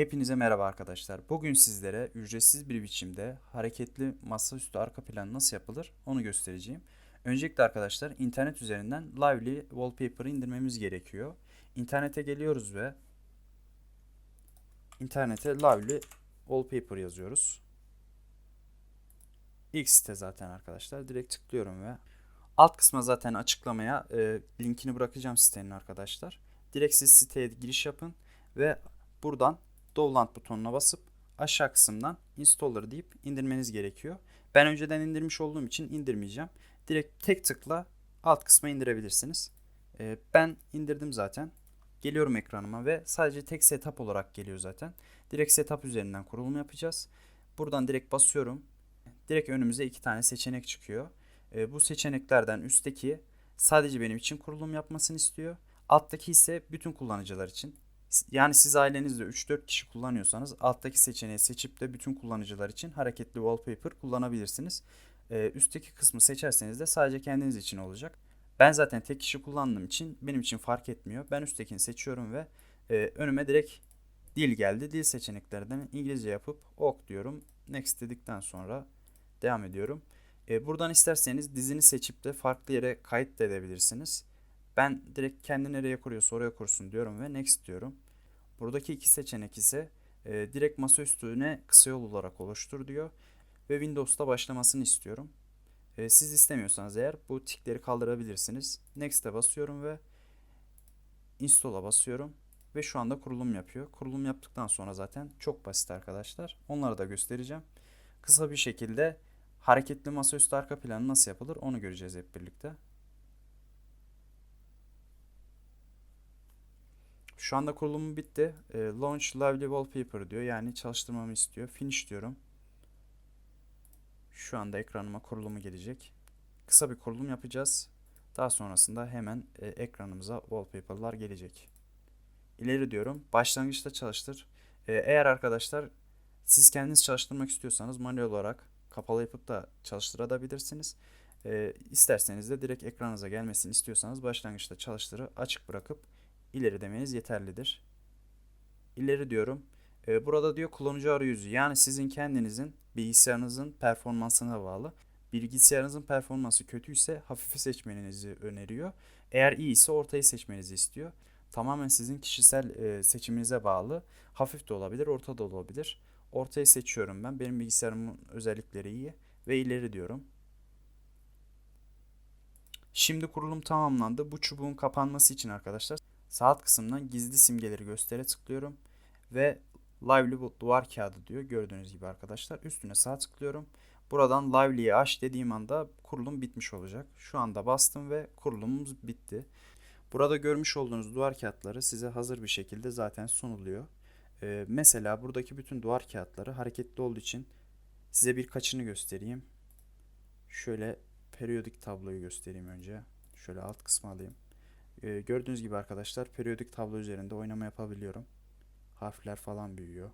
Hepinize merhaba arkadaşlar. Bugün sizlere ücretsiz bir biçimde hareketli masaüstü arka plan nasıl yapılır onu göstereceğim. Öncelikle arkadaşlar internet üzerinden Lively Wallpaper'ı indirmemiz gerekiyor. İnternete geliyoruz ve internete Lively Wallpaper yazıyoruz. İlk site zaten arkadaşlar. Direkt tıklıyorum ve alt kısma zaten açıklamaya e, linkini bırakacağım sitenin arkadaşlar. Direkt siz siteye giriş yapın ve buradan download butonuna basıp aşağı kısımdan installer deyip indirmeniz gerekiyor. Ben önceden indirmiş olduğum için indirmeyeceğim. Direkt tek tıkla alt kısma indirebilirsiniz. Ee, ben indirdim zaten. Geliyorum ekranıma ve sadece tek setup olarak geliyor zaten. Direkt setup üzerinden kurulum yapacağız. Buradan direkt basıyorum. Direkt önümüze iki tane seçenek çıkıyor. Ee, bu seçeneklerden üstteki sadece benim için kurulum yapmasını istiyor. Alttaki ise bütün kullanıcılar için. Yani siz ailenizde 3-4 kişi kullanıyorsanız alttaki seçeneği seçip de bütün kullanıcılar için hareketli wallpaper kullanabilirsiniz. Ee, üstteki kısmı seçerseniz de sadece kendiniz için olacak. Ben zaten tek kişi kullandığım için benim için fark etmiyor. Ben üsttekini seçiyorum ve e, önüme direkt dil geldi. Dil seçeneklerden İngilizce yapıp ok diyorum. Next dedikten sonra devam ediyorum. E, buradan isterseniz dizini seçip de farklı yere kayıt da edebilirsiniz. Ben direkt kendi nereye kuruyorsa oraya kursun diyorum ve next diyorum. Buradaki iki seçenek ise e, direkt masa üstüne kısa yol olarak oluştur diyor. Ve Windows'ta başlamasını istiyorum. E, siz istemiyorsanız eğer bu tikleri kaldırabilirsiniz. Next'e basıyorum ve install'a basıyorum. Ve şu anda kurulum yapıyor. Kurulum yaptıktan sonra zaten çok basit arkadaşlar. Onları da göstereceğim. Kısa bir şekilde hareketli masaüstü arka planı nasıl yapılır onu göreceğiz hep birlikte. Şu anda kurulumu bitti. E, Launch Lively Wallpaper diyor. Yani çalıştırmamı istiyor. Finish diyorum. Şu anda ekranıma kurulumu gelecek. Kısa bir kurulum yapacağız. Daha sonrasında hemen e, ekranımıza wallpaper'lar gelecek. İleri diyorum. Başlangıçta çalıştır. E, eğer arkadaşlar siz kendiniz çalıştırmak istiyorsanız manuel olarak kapalı yapıp da çalıştırabilirsiniz. E, isterseniz de direkt ekranınıza gelmesini istiyorsanız başlangıçta çalıştırı açık bırakıp ileri demeniz yeterlidir. İleri diyorum. Ee, burada diyor kullanıcı arayüzü yani sizin kendinizin bilgisayarınızın performansına bağlı. Bilgisayarınızın performansı kötüyse hafifi seçmenizi öneriyor. Eğer iyi ise ortayı seçmenizi istiyor. Tamamen sizin kişisel e, seçiminize bağlı. Hafif de olabilir, orta da olabilir. Ortayı seçiyorum ben. Benim bilgisayarımın özellikleri iyi ve ileri diyorum. Şimdi kurulum tamamlandı. Bu çubuğun kapanması için arkadaşlar Sağ alt kısımdan gizli simgeleri göstere tıklıyorum ve Lively duvar kağıdı diyor. Gördüğünüz gibi arkadaşlar. Üstüne sağ tıklıyorum. Buradan Lively'yi aç dediğim anda kurulum bitmiş olacak. Şu anda bastım ve kurulumumuz bitti. Burada görmüş olduğunuz duvar kağıtları size hazır bir şekilde zaten sunuluyor. Ee, mesela buradaki bütün duvar kağıtları hareketli olduğu için size birkaçını göstereyim. Şöyle periyodik tabloyu göstereyim önce. Şöyle alt kısmı alayım. Ee, gördüğünüz gibi arkadaşlar periyodik tablo üzerinde oynama yapabiliyorum. Harfler falan büyüyor.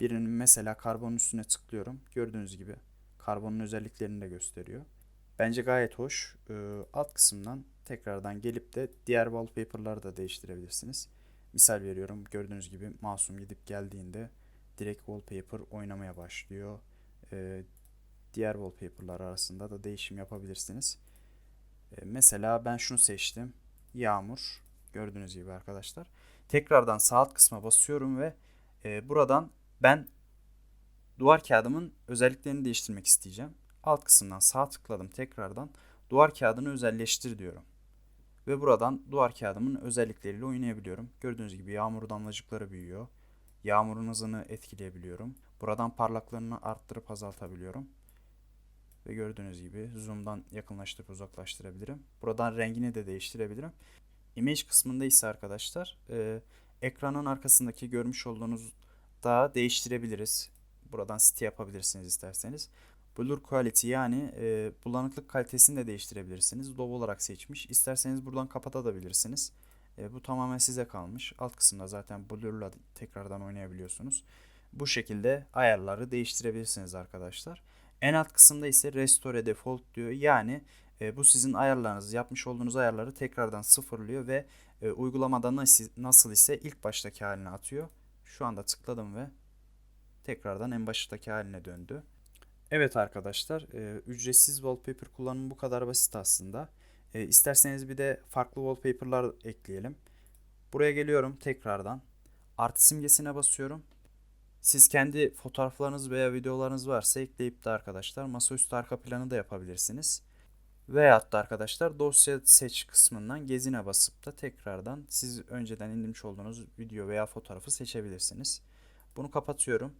Birinin mesela karbonun üstüne tıklıyorum. Gördüğünüz gibi karbonun özelliklerini de gösteriyor. Bence gayet hoş. Ee, alt kısımdan tekrardan gelip de diğer wallpaper'ları da değiştirebilirsiniz. Misal veriyorum gördüğünüz gibi masum gidip geldiğinde direkt wallpaper oynamaya başlıyor. Ee, diğer wallpaper'lar arasında da değişim yapabilirsiniz. Ee, mesela ben şunu seçtim yağmur. Gördüğünüz gibi arkadaşlar. Tekrardan sağ alt kısma basıyorum ve e, buradan ben duvar kağıdımın özelliklerini değiştirmek isteyeceğim. Alt kısımdan sağ tıkladım tekrardan. Duvar kağıdını özelleştir diyorum. Ve buradan duvar kağıdımın özellikleriyle oynayabiliyorum. Gördüğünüz gibi yağmur damlacıkları büyüyor. Yağmurun hızını etkileyebiliyorum. Buradan parlaklığını arttırıp azaltabiliyorum. Ve gördüğünüz gibi zoom'dan yakınlaştırıp uzaklaştırabilirim. Buradan rengini de değiştirebilirim. Image kısmında ise arkadaşlar e, ekranın arkasındaki görmüş olduğunuz da değiştirebiliriz. Buradan site yapabilirsiniz isterseniz. Blur Quality yani e, bulanıklık kalitesini de değiştirebilirsiniz. Low olarak seçmiş. İsterseniz buradan kapatabilirsiniz. E, bu tamamen size kalmış. Alt kısımda zaten Blur'la tekrardan oynayabiliyorsunuz. Bu şekilde ayarları değiştirebilirsiniz arkadaşlar. En alt kısımda ise Restore Default diyor. Yani e, bu sizin ayarlarınız, yapmış olduğunuz ayarları tekrardan sıfırlıyor ve e, uygulamada nasıl, nasıl ise ilk baştaki haline atıyor. Şu anda tıkladım ve tekrardan en baştaki haline döndü. Evet arkadaşlar, e, ücretsiz wallpaper kullanımı bu kadar basit aslında. E, isterseniz bir de farklı wallpaper'lar ekleyelim. Buraya geliyorum tekrardan. Artı simgesine basıyorum. Siz kendi fotoğraflarınız veya videolarınız varsa ekleyip de arkadaşlar masaüstü arka planı da yapabilirsiniz. Veyahut da arkadaşlar dosya seç kısmından gezine basıp da tekrardan siz önceden indirmiş olduğunuz video veya fotoğrafı seçebilirsiniz. Bunu kapatıyorum.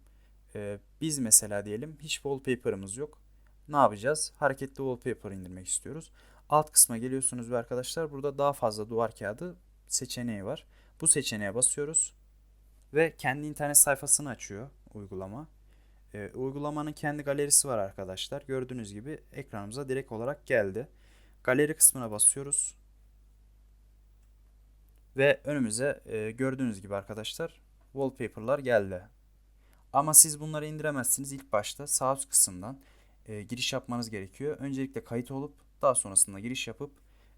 Ee, biz mesela diyelim hiç wallpaper'ımız yok. Ne yapacağız? Hareketli wallpaper indirmek istiyoruz. Alt kısma geliyorsunuz ve arkadaşlar burada daha fazla duvar kağıdı seçeneği var. Bu seçeneğe basıyoruz ve kendi internet sayfasını açıyor uygulama. E, uygulamanın kendi galerisi var arkadaşlar. Gördüğünüz gibi ekranımıza direkt olarak geldi. Galeri kısmına basıyoruz. Ve önümüze e, gördüğünüz gibi arkadaşlar wallpaper'lar geldi. Ama siz bunları indiremezsiniz. İlk başta sağ üst kısımdan e, giriş yapmanız gerekiyor. Öncelikle kayıt olup daha sonrasında giriş yapıp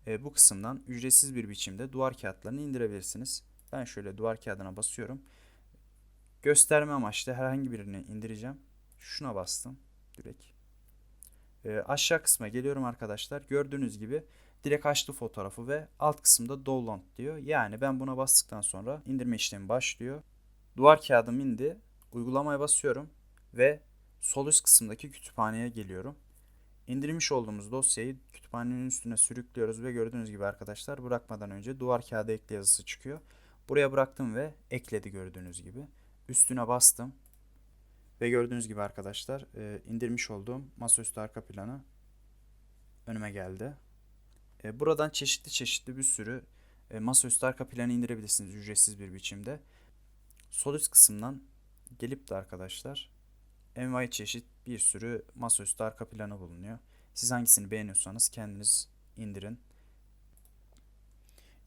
e, bu kısımdan ücretsiz bir biçimde duvar kağıtlarını indirebilirsiniz. Ben şöyle duvar kağıdına basıyorum. Gösterme amaçlı herhangi birini indireceğim. Şuna bastım direkt. E, aşağı kısma geliyorum arkadaşlar. Gördüğünüz gibi direkt açtı fotoğrafı ve alt kısımda download diyor. Yani ben buna bastıktan sonra indirme işlemi başlıyor. Duvar kağıdım indi. Uygulamaya basıyorum ve sol üst kısımdaki kütüphaneye geliyorum. İndirmiş olduğumuz dosyayı kütüphanenin üstüne sürüklüyoruz ve gördüğünüz gibi arkadaşlar bırakmadan önce duvar kağıdı ekle yazısı çıkıyor. Buraya bıraktım ve ekledi gördüğünüz gibi. Üstüne bastım. Ve gördüğünüz gibi arkadaşlar e, indirmiş olduğum masaüstü arka planı önüme geldi. E, buradan çeşitli çeşitli bir sürü e, masaüstü arka planı indirebilirsiniz ücretsiz bir biçimde. Sol üst kısımdan gelip de arkadaşlar envai çeşit bir sürü masaüstü arka planı bulunuyor. Siz hangisini beğeniyorsanız kendiniz indirin.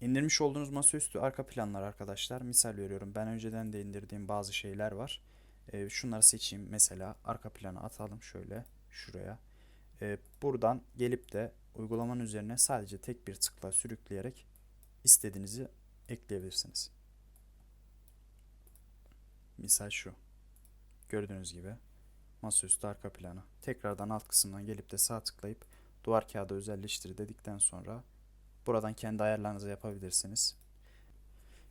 İndirmiş olduğunuz masaüstü arka planlar arkadaşlar. Misal veriyorum ben önceden de indirdiğim bazı şeyler var. E, şunları seçeyim. Mesela arka plana atalım şöyle şuraya. E, buradan gelip de uygulamanın üzerine sadece tek bir tıkla sürükleyerek istediğinizi ekleyebilirsiniz. Misal şu. Gördüğünüz gibi masaüstü arka planı. Tekrardan alt kısımdan gelip de sağ tıklayıp duvar kağıdı özelleştir dedikten sonra buradan kendi ayarlarınızı yapabilirsiniz.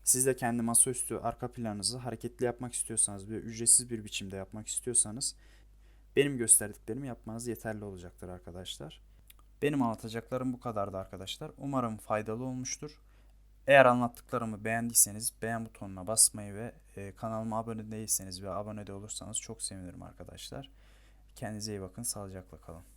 Siz de kendi masaüstü arka planınızı hareketli yapmak istiyorsanız ve ücretsiz bir biçimde yapmak istiyorsanız benim gösterdiklerimi yapmanız yeterli olacaktır arkadaşlar. Benim anlatacaklarım bu kadardı arkadaşlar. Umarım faydalı olmuştur. Eğer anlattıklarımı beğendiyseniz beğen butonuna basmayı ve e, kanalıma abone değilseniz ve abone de olursanız çok sevinirim arkadaşlar. Kendinize iyi bakın, sağlıcakla kalın.